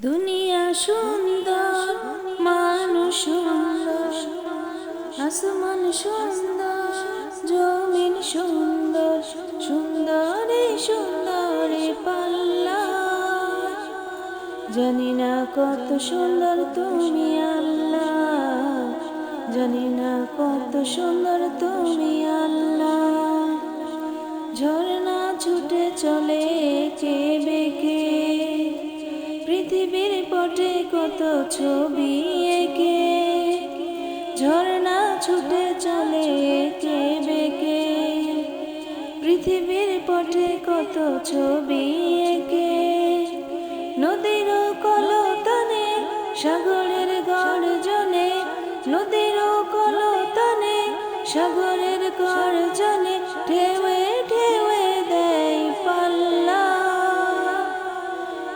দুনিয়া সুন্দর, মানুষ সুন্দর, আসমান সুন্দর, জমিন সুন্দর, সুন্দরে সুন্দরে পাল্লা। জানি না কত সুন্দর তুমি আল্লাহ, জানি না কত সুন্দর তুমি আল্লাহ। ঝর্ণা ছুটে চলে কে বেকে? কত ছবি এঁকে, ঝর্ণা ছুটে চলে কে বেকে। পৃথিবীর পটে কত ছবি এঁকে, নদীর কলতানে, সাগরের গর্জনে, নদীর কলতানে, সাগরের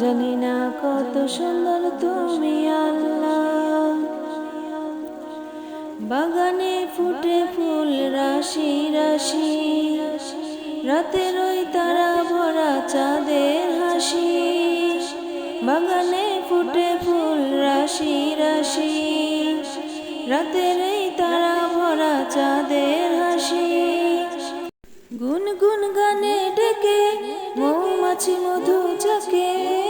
জানি না কত সুন্দর তুমি আল্লাহ। বাগানে ফুটে ফুল, রাশি রাশি। রাতের ওই তারা ভরা চাঁদের হাসি। বাগানে ফুটে ফুল, রাশি রাশি। রাতের এই তারা ভরা চাঁদের হাসি। গুন গুন ডেকে, মৌমাছি মধু চাকে।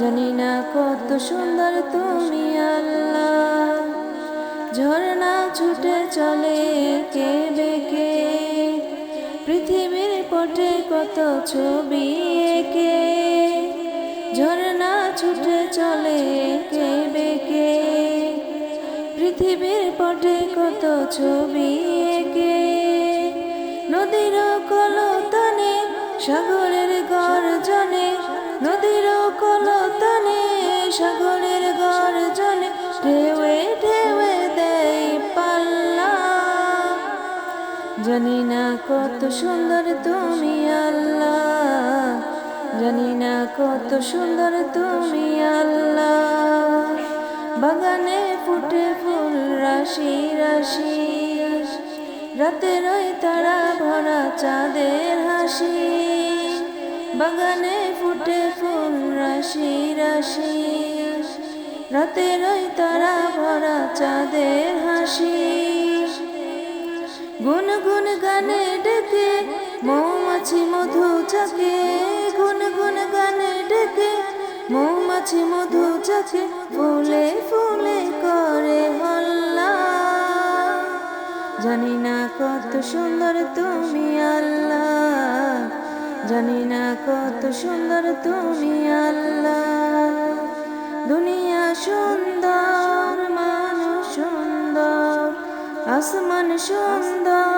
জানি না কত সুন্দর তুমি আল্লাহ। ঝর্ণা ছুটে চলে কে বেকে পৃথিবীর পটে কত ছবি এঁকে। ঝর্ণা ছুটে চলে কে বেকে পৃথিবীর পটে কত ছবি এঁকে। নদীর কলতানে সাগরের গর্জনে সুন্দর তুমি আল্লাহ। জানি না কত সুন্দর তুমি আল্লাহ। বাগানে ফুটে ফুল, রাশি রাশি। রাতের ওই তারা ভরা চাঁদের হাসি। বাগানে ফুটে ফুল, রাশি রাশি। রাতের ওই তারা ভরা চাঁদের হাসি। গুন গুন গানে ডেকে মৌমাছি চাকে গুন গুন গানে ডেকে, মৌমাছি মধু চাকে ফুলে ফুলে করে হল্লা। জানি না কত সুন্দর তুমি আল্লাহ, জানি না কত সুন্দর তুমি আল্লাহ। দুনিয়া সুন্দর, মানুষ সুন্দর, আসমান সুন্দর।